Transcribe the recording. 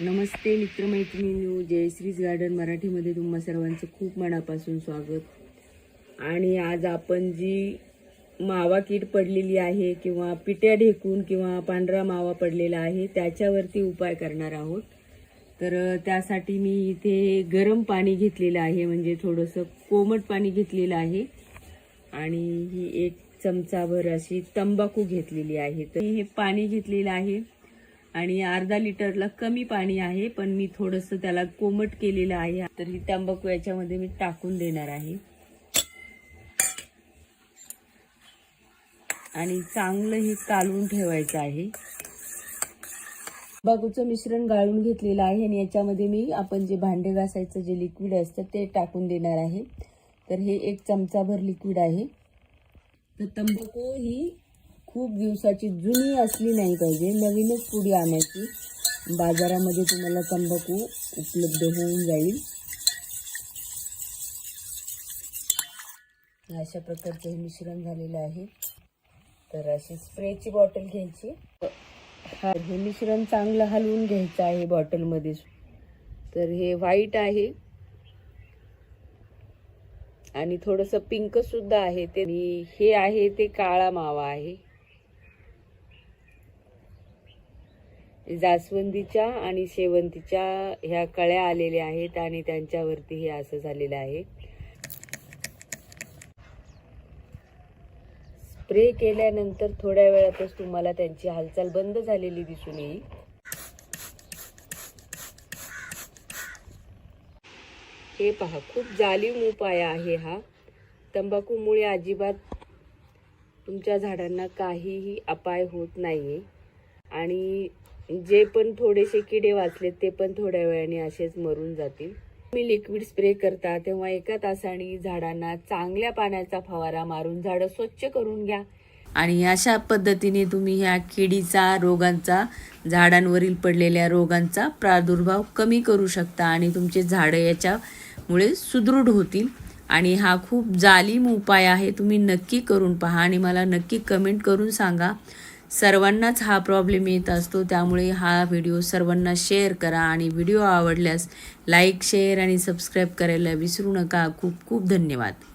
नमस्ते मित्रमैत्रिणींनो जयश्रीज garden मराठीमध्ये तुम्हा सर्वांचं खूप मनापासून स्वागत. आणि आज आपण जी मावा कीड पडलेली आहे किंवा पिट्या ढेकून किंवा पांढरा मावा पडलेला आहे त्याच्यावरती उपाय करणार आहोत. तर त्यासाठी मी इथे गरम पाणी घेतलेलं आहे म्हणजे थोडंसं कोमट पाणी घेतलेलं आहे. आणि ही एक चमचाभर अशी तंबाखू घेतलेली आहे. तर हे पाणी घेतलेलं आहे आणि अर्धा लिटरला कमी पाणी आहे पण मी थोडंसं त्याला कोमट केलेलं आहे. तर ही तंबाखू याच्यामध्ये मी टाकून देणार आहे. आणि चांगलं हे कालवून ठेवायचं आहे. तंबाखूचं मिश्रण गाळून घेतलेलं आहे आणि याच्यामध्ये मी आपण जे भांडे घासायचं जे लिक्विड असतं ते टाकून देणार आहे. तर हे एक चमचाभर लिक्विड आहे. तर तंबाखू ही खूप दिवसाची जुनी असली नाही पाहिजे. नवीनच पुडी आणायची. बाजारामध्ये तुम्हाला तंबाखू उपलब्ध होऊन जाईल. अशा प्रकारचं हे मिश्रण झालेलं आहे. तर अशी स्प्रेची बॉटल घ्यायची. हा हे मिश्रण चांगलं हलवून घ्यायचं आहे बॉटलमध्ये. तर हे व्हाईट आहे. आणि थोडंसं पिंक सुद्धा आहे ते. हे आहे ते काळा मावा आहे. जास्वंदीच्या आणि शेवंतीच्या ह्या कळ्या आलेल्या आहेत आणि त्यांच्यावरती हे असं झालेलं आहे. स्प्रे केल्यानंतर थोड्या वेळातच तुम्हाला त्यांची हालचाल बंद झालेली दिसून येईल. हे पहा खूप जालीम उपाय आहे हा. तंबाखूमुळे अजिबात तुमच्या झाडांना काहीही अपाय होत नाही आहे आणि जे पण थोडेसे किडे वाचलेत ते पण थोड्या वेळाने असेच मरून जातील. तुम्ही लिक्विड स्प्रे करता तेव्हा एका तासाने झाडांना चांगल्या पाण्याचा फवारा मारून झाडं स्वच्छ करून घ्या. आणि अशा पद्धतीने तुम्ही ह्या किडीचा रोगांचा झाडांवरील पडलेल्या रोगांचा प्रादुर्भाव कमी करू शकता आणि तुमचे झाडं याच्या मुळे सुदृढ होतील. आणि हा खूप जालीम उपाय आहे. तुम्ही नक्की करून पहा आणि मला नक्की कमेंट करून सांगा. सर्वांनाच हा प्रॉब्लेम येत असतो. त्यामुळे हा व्हिडिओ सर्वांना शेअर करा आणि व्हिडिओ आवडल्यास लाईक शेअर आणि सबस्क्राईब करायला विसरू नका. खूप खूप धन्यवाद.